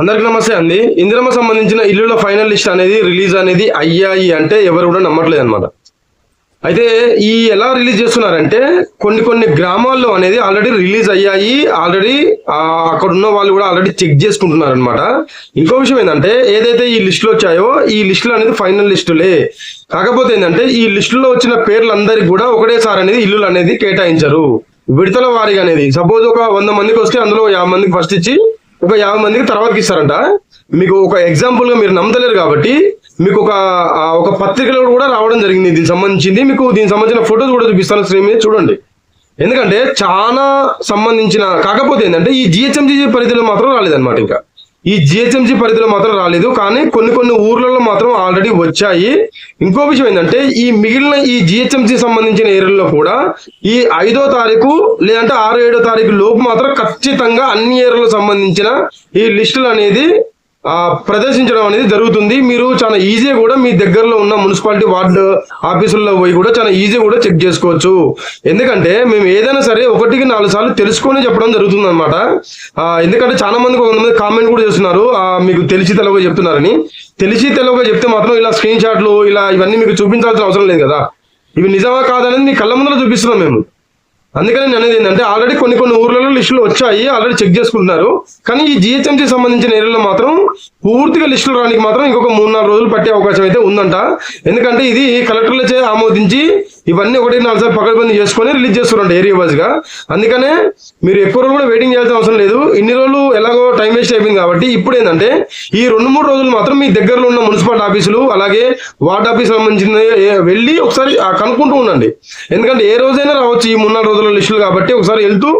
అందరికి నమస్తే అండి. ఇందిరమ్మ సంబంధించిన ఇల్లుల ఫైనల్ లిస్ట్ అనేది రిలీజ్ అనేది అయ్యాయి అంటే ఎవరు కూడా నమ్మట్లేదు అనమాట అయితే ఈ ఎలా రిలీజ్ చేస్తున్నారంటే కొన్ని కొన్ని గ్రామాల్లో అనేది ఆల్రెడీ రిలీజ్ అయ్యాయి. ఆల్రెడీ అక్కడ ఉన్న వాళ్ళు కూడా ఆల్రెడీ చెక్ చేసుకుంటున్నారు అనమాట ఇంకో విషయం ఏంటంటే ఏదైతే ఈ లిస్టులు వచ్చాయో ఈ లిస్టులు అనేది ఫైనల్ లిస్టులే. కాకపోతే ఏంటంటే ఈ లిస్టులో వచ్చిన పేర్లందరికీ కూడా ఒకటేసారి అనేది ఇల్లులు అనేది కేటాయించరు. విడతల వారిగా అనేది. సపోజ్ ఒక వంద మందికి వస్తే అందులో యాభై మందికి ఫస్ట్ ఇచ్చి ఒక యాభై మందికి తర్వాతకి ఇస్తారంట. మీకు ఒక ఎగ్జాంపుల్గా మీరు నమ్మతలేరు కాబట్టి మీకు ఒక ఒక పత్రికలో కూడా రావడం జరిగింది. దీనికి సంబంధించింది మీకు దీనికి సంబంధించిన ఫొటోస్ కూడా చూపిస్తాను స్క్రీన్ మీద చూడండి. ఎందుకంటే చాలా సంబంధించిన కాకపోతే ఏంటంటే ఈ జిహెచ్ఎంజీ పరిధిలో మాత్రం రాలేదన్నమాట ఇంకా. ఈ జిహెచ్ఎంసీ పరిధిలో మాత్రం రాలేదు కానీ కొన్ని కొన్ని ఊర్లలో మాత్రం ఆల్రెడీ వచ్చాయి. ఇంకో విషయం ఏంటంటే ఈ మిగిలిన ఈ జిహెచ్ఎంసీ సంబంధించిన ఏరియాలో కూడా ఈ ఐదో తారీఖు లేదంటే ఆరు ఏడో తారీఖు లోపు మాత్రం ఖచ్చితంగా అన్ని ఏరియాలకు సంబంధించిన ఈ లిస్టులు అనేది ప్రదర్శించడం అనేది జరుగుతుంది. మీరు చాలా ఈజీగా కూడా మీ దగ్గరలో ఉన్న మున్సిపాలిటీ వార్డు ఆఫీసుల్లో పోయి కూడా చాలా ఈజీగా కూడా చెక్ చేసుకోవచ్చు. ఎందుకంటే మేము ఏదైనా సరే ఒకటికి నాలుగు సార్లు తెలుసుకొని చెప్పడం జరుగుతుంది అనమాట ఎందుకంటే చాలా మందికి కొంతమంది కామెంట్ కూడా చేస్తున్నారు. మీకు తెలిసి తెలవగా చెప్తున్నారని. తెలిసి తెలవగా చెప్తే మాత్రం ఇలా స్క్రీన్ షాట్లు ఇలా ఇవన్నీ మీకు చూపించాల్సిన అవసరం లేదు కదా. ఇవి నిజమా కాదనేది మీ కళ్ళ ముందర చూపిస్తున్నాం మేము. అందుకని నేను అనేది ఏంటంటే ఆల్రెడీ కొన్ని కొన్ని ఊర్లలో లిస్టులు వచ్చాయి ఆల్రెడీ చెక్ చేసుకుంటున్నారు. కానీ ఈ జిహెచ్ఎంసీ సంబంధించిన ఏరియాలో మాత్రం పూర్తిగా లిస్టులు రానికి మాత్రం ఇంకొక మూడు నాలుగు రోజులు పట్టే అవకాశం అయితే ఉందంట. ఎందుకంటే ఇది కలెక్టర్లచే ఆమోదించి ఇవన్నీ ఒకటి నాలుగు సార్లు పకడ్బందీ చేసుకొని రిలీజ్ చేస్తున్నారంట ఏరియా వైజ్గా. అందుకనే మీరు ఎక్కువ రోజులు కూడా వెయిటింగ్ చేయాల్సిన అవసరం లేదు. ఇన్ని రోజులు ఎలాగో టైం వేస్ట్ అయిపోయింది కాబట్టి ఇప్పుడు ఏంటంటే ఈ రెండు మూడు రోజులు మాత్రం మీ దగ్గరలో ఉన్న మున్సిపాలిటీ ఆఫీసులు అలాగే వార్డ్ ఆఫీస్ సంబంధించిన వెళ్ళి ఒకసారి కనుక్కుంటూ ఉండండి. ఎందుకంటే ఏ రోజైనా రావచ్చు ఈ మూడు నాలుగు రోజుల లిస్టులు కాబట్టి ఒకసారి వెళ్తూ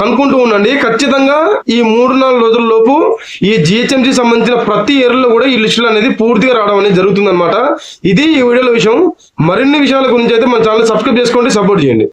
కనుక్కుంటూ ఉండండి. ఖచ్చితంగా ఈ మూడు నాలుగు రోజుల్లోపు ఈ జిహెచ్ఎంసి సంబంధించిన ప్రతి ఏరియాలో కూడా ఈ లిస్టులు అనేది పూర్తిగా రావడం అనేది జరుగుతుంది ఇది ఈ వీడియోలో విషయం. మరిన్ని విషయాల గురించి అయితే మన ఛానల్ సబ్స్క్రైబ్ చేసుకోండి సపోర్ట్ చేయండి.